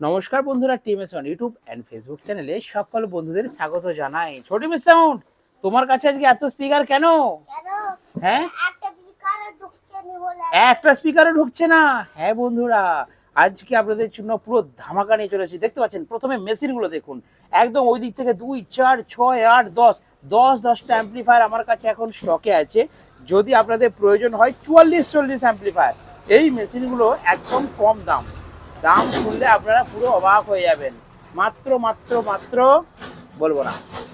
নমস্কার বন্ধুরা team S YouTube and Facebook চ্যানেলে সকল বন্ধুদের স্বাগত জানাই। ছোট মিস সাউন্ড তোমার কাছে আজকে এত স্পিকার কেন? হ্যাঁ? একটা বিকারে ঢুকছে একটা স্পিকারও ঢুকছে না। হ্যাঁ বন্ধুরা আজকে আপনাদের জন্য পুরো ধামাকা নিয়ে চলেছি দেখতে পাচ্ছেন প্রথমে মেশিনগুলো দেখুন। একদম ওই দিক থেকে দুই চার ছয় আট দশ দশ দশটা অ্যাম্পলিফায়ার আমার কাছে এখন স্টকে আছে। যদি আপনাদের প্রয়োজন হয় চুয়াল্লিশ চল্লিশ অ্যাম্পলিফায়ার এই মেশিনগুলো একদম কম দাম। দাম শুনলে আপনারা পুরো অবাক হয়ে যাবেন। মাত্র মাত্র মাত্র বলব না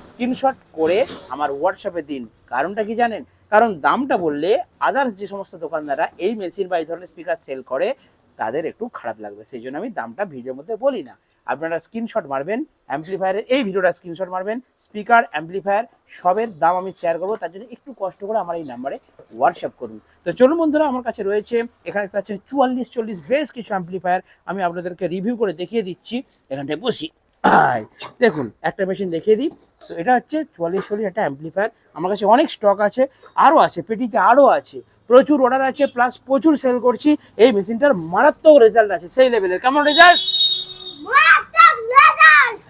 স্ক্রিনশট করে আমার হোয়াটসঅ্যাপে দিন। কারণটা কি জানেন? কারণ দামটা বললে আদার্স যে সমস্ত দোকানদাররা এই মেশিন বা এই ধরনের স্পিকার সেল করে, তাদের একটু খারাপ লাগবে। সেই জন্য আমি দামটা ভিডিওর মধ্যে বলি না। আপনারা স্ক্রিনশট মারবেন অ্যাম্পলিফায়ারের এই ভিডিওটা স্ক্রিনশট মারবেন স্পিকার অ্যাম্পলিফায়ার সবের দাম আমি শেয়ার করব, তার জন্য একটু কষ্ট করে আমার এই নাম্বারে হোয়াটসঅ্যাপ করুন। তো চলুন বন্ধুরা, আমার কাছে রয়েছে, এখানে দেখতে পাচ্ছেন চুয়াল্লিশ, চল্লিশ, বেশ কিছু অ্যাম্পলিফায়ার আমি আপনাদেরকে রিভিউ করে দেখিয়ে দিচ্ছি। এখানটায় বসি। দেখুন, একটা মেশিন দেখিয়ে দিই। তো এটা হচ্ছে চুয়াল্লিশ, চল্লিশ একটা অ্যাম্পলিফায়ার আমার কাছে অনেক স্টক আছে আরও আছে, পেটিতে আরও আছে। প্রচুর অর্ডার আছে প্লাস প্রচুর সেল করছি। এই মেশিনটার মারাত্মক রেজাল্ট আছে, সেই লেভেলের কেমন রেজাল্ট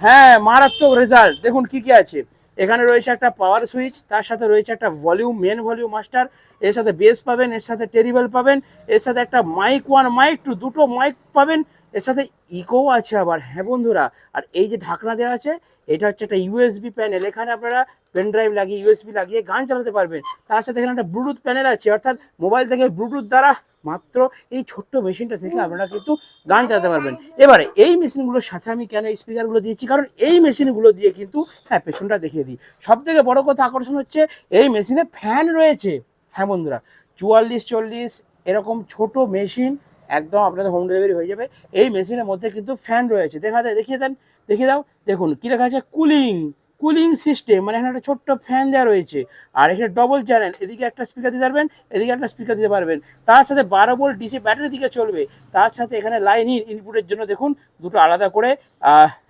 হ্যাঁ মারাত্মক রেজাল্ট দেখুন কি কি আছে। এখানে রয়েছে একটা পাওয়ার সুইচ তার সাথে রয়েছে একটা ভলিউম মেন ভলিউম মাস্টার এর সাথে বেস পাবেন, এর সাথে টেরিবেল পাবেন, এর সাথে একটা মাইক ওয়ান মাইক টু দুটো মাইক পাবেন। এর সাথে ইকো আছে আবার হ্যাঁ বন্ধুরা? আর এই যে ঢাকনা দেওয়া আছে এটা হচ্ছে একটা ইউএসবি প্যানেল এখানে আপনারা পেন ড্রাইভ লাগিয়ে ইউএসবি লাগিয়ে গান চালাতে পারবেন। তার সাথে এখানে একটা ব্লুটুথ প্যানেল আছে অর্থাৎ মোবাইল থেকে ব্লুটুথ দ্বারা মাত্র এই ছোট্ট মেশিনটা থেকে আপনারা কিন্তু গান চালাতে পারবেন। এবারে এই মেশিনগুলোর সাথে আমি কেন এই স্পিকারগুলো দিয়েছি? কারণ এই মেশিনগুলো দিয়ে কিন্তু হ্যাঁ পেছনটা দেখিয়ে দিই। সব থেকে বড় কথা আকর্ষণ হচ্ছে এই মেশিনে ফ্যান রয়েছে। হ্যাঁ বন্ধুরা চুয়াল্লিশ চল্লিশ এরকম ছোট মেশিন একদম আপনাদের হোম ডেলিভারি হয়ে যাবে। এই মেশিনের মধ্যে কিন্তু ফ্যান রয়েছে। দেখা দেয় দেখিয়ে দেন, দেখিয়ে দাও। দেখুন, কী লেখা আছে? কুলিং কুলিং সিস্টেম মানে এখানে একটা ছোট্ট ফ্যান দেওয়া রয়েছে। আর এখানে ডবল চ্যানেল এদিকে একটা স্পিকার দিতে পারবেন এদিকে একটা স্পিকার দিতে পারবেন। তার সাথে বারো ভোল্ট ডিসি ব্যাটারি দিকে চলবে। তার সাথে এখানে লাইন ইন ইনপুটের জন্য দেখুন, দুটো আলাদা করে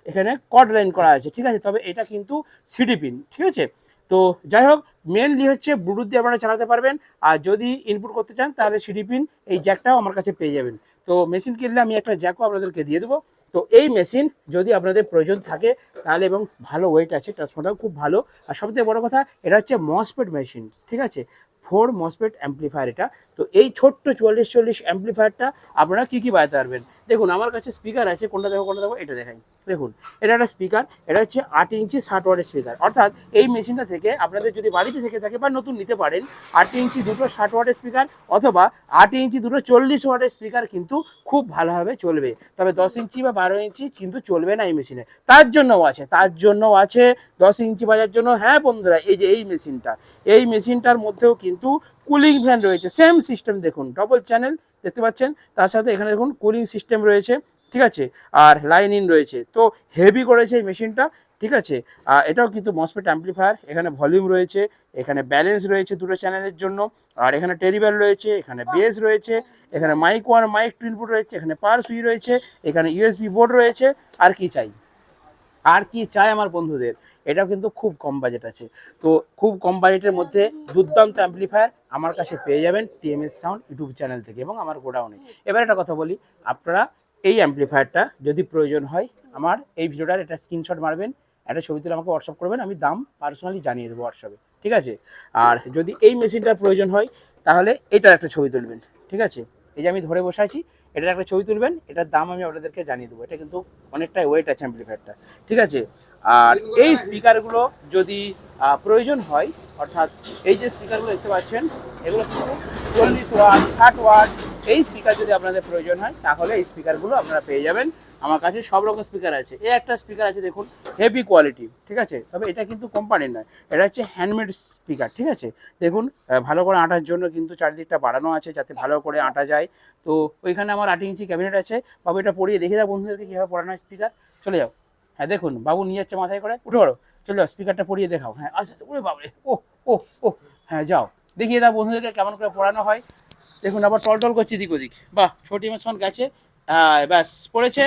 এখানে কড লাইন করা আছে। ঠিক আছে? তবে এটা কিন্তু সিডি পিন ঠিক আছে? তো যাই হোক মেনলি হচ্ছে ব্লুটুথ দিয়ে আপনারা চালাতে পারবেন। আর যদি ইনপুট করতে চান, তাহলে সিডি পিন এই জ্যাকটাও আমার কাছে পেয়ে যাবেন। তো মেশিন কিনলে আমি একটা জ্যাকও আপনাদেরকে দিয়ে দেবো। তো এই মেশিন যদি আপনাদের প্রয়োজন থাকে, তাহলে এবং ভালো ওয়েট আছে ট্রান্সফারটাও খুব ভালো। আর সবথেকে বড় কথা, এটা হচ্ছে মসপেট মেশিন ঠিক আছে? ফোর মসপেট অ্যাম্পলিফায়ার এটা। তো এই ছোট্ট চুয়াল্লিশ চল্লিশ অ্যাম্পলিফায়ারটা আপনারা কী কী বাজাতে পারবেন? দেখুন, আমার কাছে স্পিকার আছে, কোনটা দেখো কোনটা দেখো এটা দেখাই। দেখুন, এটা একটা স্পিকার এটা হচ্ছে আট ইঞ্চি ষাট ওয়াটের স্পিকার অর্থাৎ এই মেশিনটা থেকে আপনাদের যদি বাড়িতে থেকে থাকে বা নতুন নিতে পারেন, আট ইঞ্চি দুটো ষাট ওয়াটের স্পিকার অথবা আট ইঞ্চি দুটো চল্লিশ ওয়াটের স্পিকার কিন্তু খুব ভালোভাবে চলবে। তবে দশ ইঞ্চি বা বারো ইঞ্চি কিন্তু চলবে না এই মেশিনে। তার জন্যও আছে, তার জন্যও আছে দশ ইঞ্চি বাজার জন্য। হ্যাঁ বন্ধুরা, এই যে এই মেশিনটা, এই মেশিনটার মধ্যেও কিন্তু কুলিং ফ্যান রয়েছে। সেম সিস্টেম দেখুন ডবল চ্যানেল দেখতে পাচ্ছেন? তার সাথে এখানে দেখুন কুলিং সিস্টেম রয়েছে, ঠিক আছে? আর লাইন ইন রয়েছে। তো হেভি করেছে এই মেশিনটা ঠিক আছে? আর এটাও কিন্তু মসপেট অ্যাম্পলিফায়ার এখানে ভলিউম রয়েছে, এখানে ব্যালেন্স রয়েছে দুটো চ্যানেলের জন্য, আর এখানে টেরিবেল রয়েছে, এখানে বেস রয়েছে, এখানে mic one mic two input রয়েছে, এখানে পাওয়ার সুই রয়েছে, এখানে ইউএসবি বোর্ড রয়েছে, আর কি চাই? আর কি চাই আমার বন্ধুদের? এটাও কিন্তু খুব কম বাজেট আছে। তো খুব কম বাজেটের মধ্যে দুর্দান্ত অ্যাম্পলিফায়ার আমার কাছে পেয়ে যাবেন টিএমএস সাউন্ড ইউটিউব চ্যানেল থেকে এবং আমার গোডাউনে এবার একটা কথা বলি, আপনারা এই অ্যাম্পলিফায়ারটা যদি প্রয়োজন হয়, আমার এই ভিডিওটার একটা স্ক্রিনশট মারবেন, একটা ছবি তুলে আমাকে হোয়াটসঅ্যাপ করবেন, আমি দাম পার্সোনালি জানিয়ে দেবো হোয়াটসঅ্যাপে ঠিক আছে? আর যদি এই মেশিনটার প্রয়োজন হয়, তাহলে এটার একটা ছবি তুলবেন, ঠিক আছে? এই যে আমি ধরে বসে আছি, এটার একটা ছবি তুলবেন, এটার দাম আমি আপনাদেরকে জানিয়ে দেবো। এটা কিন্তু অনেকটাই ওয়েট আছে অ্যাম্পলিফায়ারটা ঠিক আছে? আর এই স্পিকারগুলো যদি প্রয়োজন হয়, অর্থাৎ এই যে স্পিকারগুলো দেখতে পাচ্ছেন, এগুলো কিন্তু চল্লিশ ওয়াট ষাট ওয়াট এই স্পিকার যদি আপনাদের প্রয়োজন হয়, তাহলে এই স্পিকারগুলো আপনারা পেয়ে যাবেন। আমার কাছে সব রকম স্পিকার আছে। এই একটা স্পিকার আছে, দেখুন হেভি কোয়ালিটি ঠিক আছে? তবে এটা কিন্তু কোম্পানির নয়, এটা হচ্ছে হ্যান্ডমেড স্পিকার ঠিক আছে? দেখুন ভালো করে আঁটার জন্য কিন্তু চারিদিকটা বাড়ানো আছে যাতে ভালো করে আঁটা যায়। তো ওইখানে আমার আট ইঞ্চি ক্যাবিনেট আছে। বাবু, এটা পড়িয়ে দেখে দাও বন্ধুদেরকে কীভাবে পড়ানো স্পিকার চলে যাও। হ্যাঁ দেখুন, বাবু নিয়ে যাচ্ছে মাথায় করে। উঠে পড়ো। চলে যাও স্পিকারটা পড়িয়ে দেখাও। হ্যাঁ আচ্ছা আচ্ছা ওরে বাবরে ও ও ও হ্যাঁ যাও। দেখিয়ে দাও বন্ধুদেরকে কেমন করে পড়ানো হয়। দেখুন, আবার টল টল করছে দিক ওদিক। বাহ, ছোটি মাসন গেছে। ব্যাস, পড়েছে।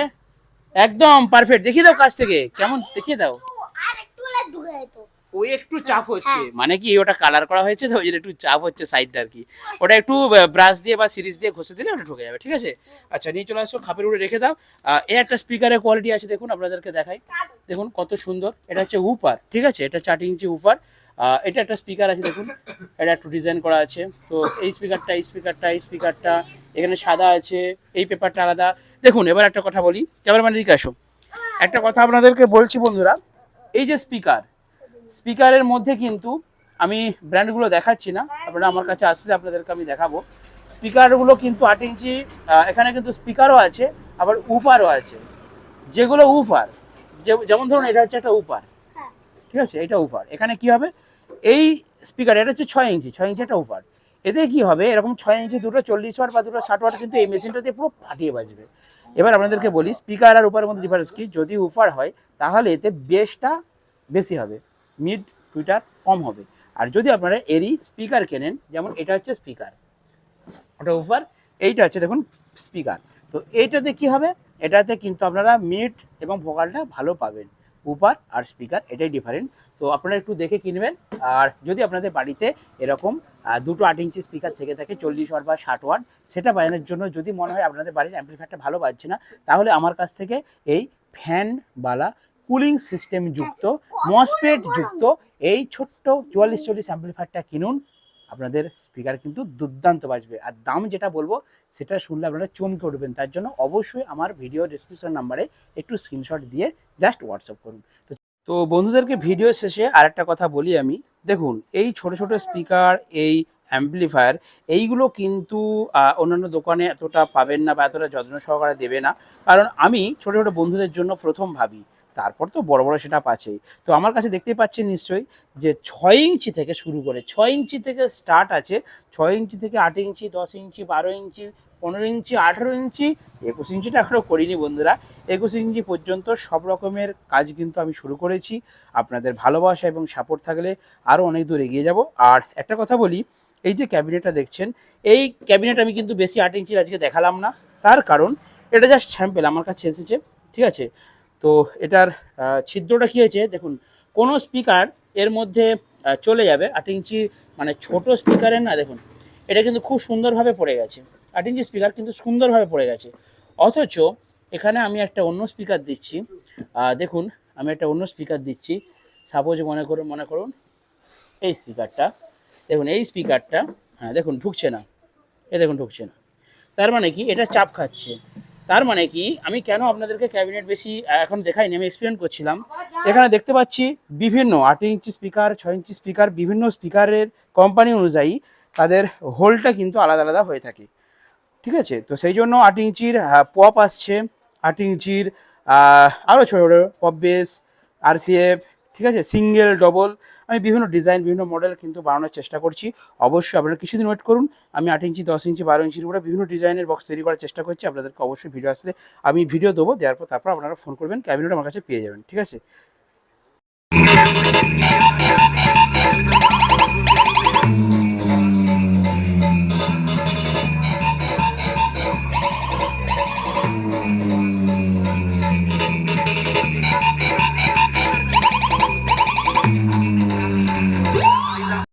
একদম পারফেক্ট দেখিয়ে দাও কাছ থেকে। কেমন? দেখিয়ে দাও। ওই একটু চাপ হচ্ছে। হ্যাঁ। মানে কি ওটা কালার করা হয়েছে তো ওই জন্য একটু চাপ হচ্ছে সাইডটা আর কি। ওটা একটু ব্রাশ দিয়ে বা সিরিজ দিয়ে ঘষে দিলে ওটা ঢুকে যাবে ঠিক আছে? আচ্ছা নিয়ে চলে আসো খাপের উপরে রেখে দাও। এর একটা স্পিকারের কোয়ালিটি আছে দেখুন আপনাদেরকে দেখাই। দেখুন কত সুন্দর। এটা হচ্ছে উপার ঠিক আছে? এটা চার ইঞ্চি উপার এটা একটা স্পিকার আছে দেখুন। এটা একটু ডিজাইন করা আছে। তো এই স্পিকারটা এই স্পিকারটা এই স্পিকারটা এখানে সাদা আছে এই পেপারটা আলাদা। দেখুন এবার একটা কথা বলি। ক্যামেরাম্যান দিকে আসো। একটা কথা আপনাদেরকে বলছি বন্ধুরা। এই যে স্পিকার স্পিকারের মধ্যে কিন্তু আমি ব্র্যান্ডগুলো দেখাচ্ছি না। আপনারা আমার কাছে আসলে আপনাদেরকে আমি দেখাবো। স্পিকারগুলো কিন্তু আট ইঞ্চি এখানে কিন্তু স্পিকারও আছে আবার উফারও আছে। যেগুলো উফার যেমন ধরুন এটা হচ্ছে একটা উফার হ্যাঁ। ঠিক আছে? এটা উফার এখানে কি হবে? এই স্পিকার এটা হচ্ছে ছয় ইঞ্চি ছয় ইঞ্চি একটা উফার এতে কি হবে? এরকম ছয় ইঞ্চি, দুটো চল্লিশ ওয়াট বা দুটো ষাট ওয়াট কিন্তু এই মেশিনটাতে পুরো ফাটিয়ে বাজবে। এবার আপনাদেরকে বলি স্পিকার আর উপারের মধ্যে ডিফারেন্স কি? যদি উফার হয়, তাহলে এতে বেসটা বেশি হবে মিড টুইটার কম হবে। আর যদি আপনারা এরই স্পিকার কেনেন, যেমন এটা হচ্ছে স্পিকার ওটা উফার, এইটা হচ্ছে দেখুন স্পিকার তো এইটাতে কি হবে? এটাতে কিন্তু আপনারা মিড এবং ভোকালটা ভালো পাবেন। উপার আর স্পিকার, এটাই ডিফারেন্ট তো আপনারা একটু দেখে কিনবেন। আর যদি আপনাদের বাড়িতে এরকম দুটো আট ইঞ্চি স্পিকার থেকে থাকে, চল্লিশ ওয়াট বা ষাট ওয়াট, সেটা বাজানোর জন্য যদি মনে হয় আপনাদের বাড়ির অ্যাম্পলিফায়ারটা ভালো বাজছে না, তাহলে আমার কাছ থেকে এই ফ্যানওয়ালা কুলিং সিস্টেম যুক্ত মসপেট যুক্ত এই ছোট্ট চুয়াল্লিশ চল্লিশ অ্যাম্পলিফায়ারটা কিনুন। আপনাদের স্পিকার কিন্তু দুর্দান্ত বাজবে। আর দাম যেটা বলব, সেটা শুনলে আপনারা চমকে উঠবেন। তার জন্য অবশ্যই আমার ভিডিও ডিসক্রিপশন নাম্বারে একটু স্ক্রিনশট দিয়ে জাস্ট হোয়াটসঅ্যাপ করুন। তো বন্ধুদেরকে ভিডিও শেষে আরেকটা কথা বলি আমি। দেখুন, এই ছোট ছোট স্পিকার এই অ্যাম্পলিফায়ার এইগুলো কিন্তু অন্যান্য দোকানে এতটা পাবেন না বা এতটা যত্ন সহকারে দেবে না। কারণ আমি ছোট ছোটো বন্ধুদের জন্য প্রথম ভাবি তারপর তো বড় বড় সেটা আছেই। তো আমার কাছে দেখতেই পাচ্ছেন নিশ্চয়ই যে ছয় ইঞ্চি থেকে শুরু করে, ছয় ইঞ্চি থেকে স্টার্ট আছে, ছয় ইঞ্চি থেকে আট ইঞ্চি, দশ ইঞ্চি, বারো ইঞ্চি, পনেরো ইঞ্চি, আঠেরো ইঞ্চি, একুশ ইঞ্চিটা এখনও করিনি বন্ধুরা। একুশ ইঞ্চি পর্যন্ত সব রকমের কাজ কিন্তু আমি শুরু করেছি। আপনাদের ভালোবাসা এবং সাপোর্ট থাকলে আরও অনেক দূর এগিয়ে যাব। আর একটা কথা বলি, এই যে ক্যাবিনেটটা দেখছেন, এই ক্যাবিনেট আমি কিন্তু বেশি আট ইঞ্চির আজকে দেখালাম না। তার কারণ, এটা জাস্ট স্যাম্পেল আমার কাছে এসেছে, ঠিক আছে? তো এটার ছিদ্রটা কী হয়েছে? দেখুন, কোনো স্পিকার এর মধ্যে চলে যাবে। আট ইঞ্চি মানে ছোট স্পিকারের না, দেখুন, এটা কিন্তু খুব সুন্দরভাবে পড়ে গেছে। আট ইঞ্চি স্পিকার কিন্তু সুন্দরভাবে পড়ে গেছে। অথচ, এখানে আমি একটা অন্য স্পিকার দিচ্ছি। দেখুন, আমি একটা অন্য স্পিকার দিচ্ছি। সাপোজ মনে করুন মনে করুন, এই স্পিকারটা দেখুন, এই স্পিকারটা হ্যাঁ দেখুন, ঢুকছে না। এ দেখুন, ঢুকছে না। তার মানে কি? এটা চাপ খাচ্ছে। তার মানে কি, আমি কেন আপনাদেরকে ক্যাবিনেট বেশি এখন দেখাইনি, আমি এক্সপ্লেন করছিলাম। এখানে দেখতে পাচ্ছি বিভিন্ন আট ইঞ্চি স্পিকার ছয় ইঞ্চি স্পিকার বিভিন্ন স্পিকারের কোম্পানি অনুযায়ী তাদের হোলটা কিন্তু আলাদা আলাদা হয়ে থাকে। ঠিক আছে? তো সেই জন্য আট ইঞ্চির পপ আসছে। আট ইঞ্চির আরও ছোটো ছোটো পপ বেস আরসিএফ ঠিক আছে? সিঙ্গেল ডবল আমি বিভিন্ন ডিজাইন বিভিন্ন মডেল কিন্তু বানানোর চেষ্টা করছি। অবশ্যই আপনারা কিছুদিন ওয়েট করুন। আমি আট ইঞ্চি, দশ ইঞ্চি, বারো ইঞ্চির উপরে বিভিন্ন ডিজাইনের বক্স তৈরি করার চেষ্টা করছি। আপনাদেরকে অবশ্যই ভিডিও আসলে আমি ভিডিও দেবো, দেওয়ার পর তারপর আপনারা ফোন করবেন ক্যাবিনেট আমার কাছে পেয়ে যাবেন, ঠিক আছে?